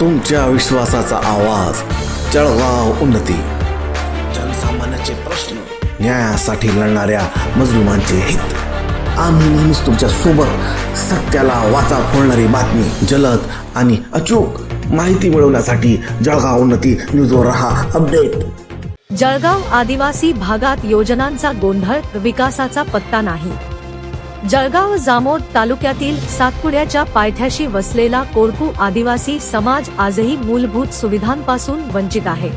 तुमच्या विश्वासाचा आवाज. जळगाव उन्नती. जनसामान्याचे प्रश्न न्यायासाठी लढणाऱ्या मजलुमांचे हित. आम्ही नेहमीच तुमच्यासोबत सत्याला वाचा फोडणारी बातमी जलद आणि अचूक माहिती मिळवण्यासाठी जळगाव उन्नती न्यूजवर रहा. अपडेट. जळगाव आदिवासी भागात योजनांचा गोंधळ विकासाचा पत्ता नाही. जळगाव जामोद तालुक्यातील सातपुड्याच्या पायथ्याशी वसलेला कोरकू आदिवासी समाज आजही मूलभूत सुविधांपासून वंचित आहे.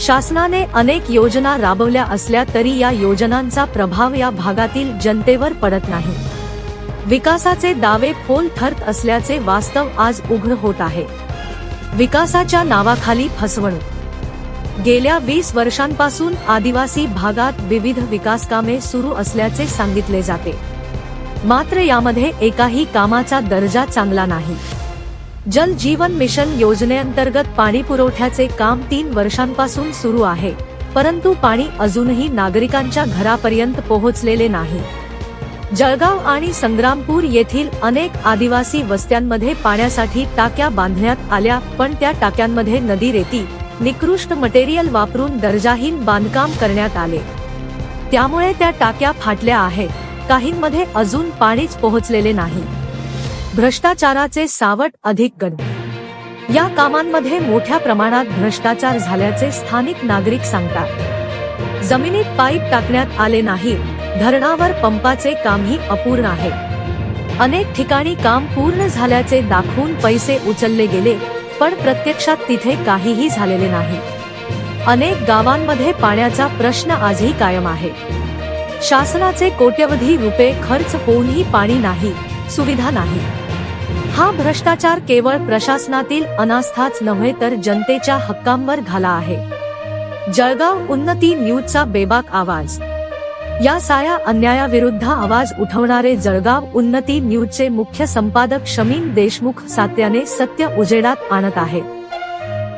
शासनाने अनेक योजना राबवल्या असल्या तरी या योजनांचा प्रभाव या भागातील जनतेवर पडत नाही. विकासाचे दावे फोल ठरत असल्याचे वास्तव आज उघड होत आहे. विकासाच्या नावाखाली फसवणूक. गेल्या वीस वर्षांपासून आदिवासी भागात विविध विकास कामे सुरू असल्याचे सांगितले जाते. मात्र यामध्ये एकाही कामाचा दर्जा चांगला नाही. जल जीवन मिशन योजनेअंतर्गत पाणी पुरवठ्याचे काम तीन वर्षांपासून सुरू आहे परंतु पाणी अजूनही नागरिकांच्या घरापर्यंत पोहोचलेले नाही. जळगाव आणि संग्रामपूर येथील अनेक आदिवासी वस्त्यांमध्ये पाण्यासाठी टाक्या बांधण्यात आल्या पण त्या टाक्यांमध्ये नदी रेती निकृष्ट मटेरियल वापरून दर्जाहीन बांधकाम करण्यात आले. त्यामुळे त्या टाक्या फाटल्या आहेत. काहींमध्ये अजून पाणीच पोहोचलेले नाही. भ्रष्टाचाराचे सावट अधिक गण. या कामांमध्ये मोठ्या प्रमाणात भ्रष्टाचार झाल्याचे स्थानिक नागरिक सांगतात. जमिनीत पाईप टाकण्यात आले नाही धरणावर पंपाचे कामही अपूर्ण आहे. अनेक ठिकाणी काम पूर्ण झाल्याचे दाखवून पैसे उचलले गेले पण प्रत्यक्षात तिथे काहीही झालेले नाही. अनेक गावांमध्ये पाण्याचा प्रश्न आजही कायम आहे. शासनाचे कोट्यवधी रुपये खर्च होऊनही पाणी नाही सुविधा नाही. हा भ्रष्टाचार केवळ प्रशासनातील अनास्थाच नव्हे तर जनतेच्या हक्कांवर घाला आहे. जळगाव उन्नती न्यूजचा बेबाक आवाज. या साया अन्यायाविरुद्ध आवाज उठवणारे जळगाव उन्नती न्यूजचे मुख्य संपादक शमीन देशमुख सात्याने सत्य उजेडात आणत आहेत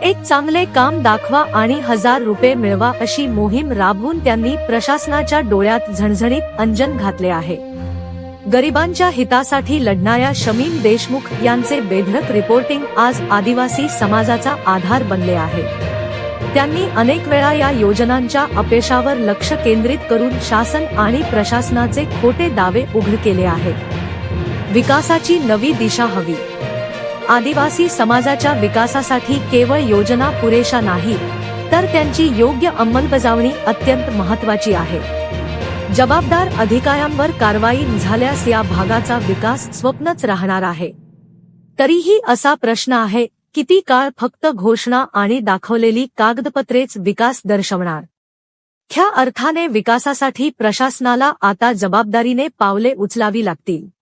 एक चांगले काम दाखवा आणि हजार रुपये मिळवा अशी मोहीम राबवून त्यांनी प्रशासनाच्या डोळ्यात झणझणीत अंजन घातले आहे. गरिबांच्या हितासाठी लढणाऱ्या शमीम देशमुख यांचे बेधडक रिपोर्टिंग आज आदिवासी समाजाचा आधार बनले आहे. त्यांनी अनेक वेळा या योजनांच्या अपयशावर लक्ष केंद्रित करून शासन आणि प्रशासनाचे खोटे दावे उघड केले आहेत. विकासाची नवी दिशा हवी. आदिवासी समाजाच्या विकासासाठी केवळ योजना पुरेशा नाही तर त्यांची योग्य अंमलबजावणी अत्यंत महत्वाची आहे. जबाबदार अधिकाऱ्यांवर कारवाई झाल्यास या भागाचा विकास स्वप्नच राहणार आहे. तरीही असा प्रश्न आहे किती काळ फक्त घोषणा आणि दाखवलेली कागदपत्रेच विकास दर्शवणार? ख्या अर्थाने विकासासाठी प्रशासनाला आता जबाबदारीने पावले उचलावी लागतील.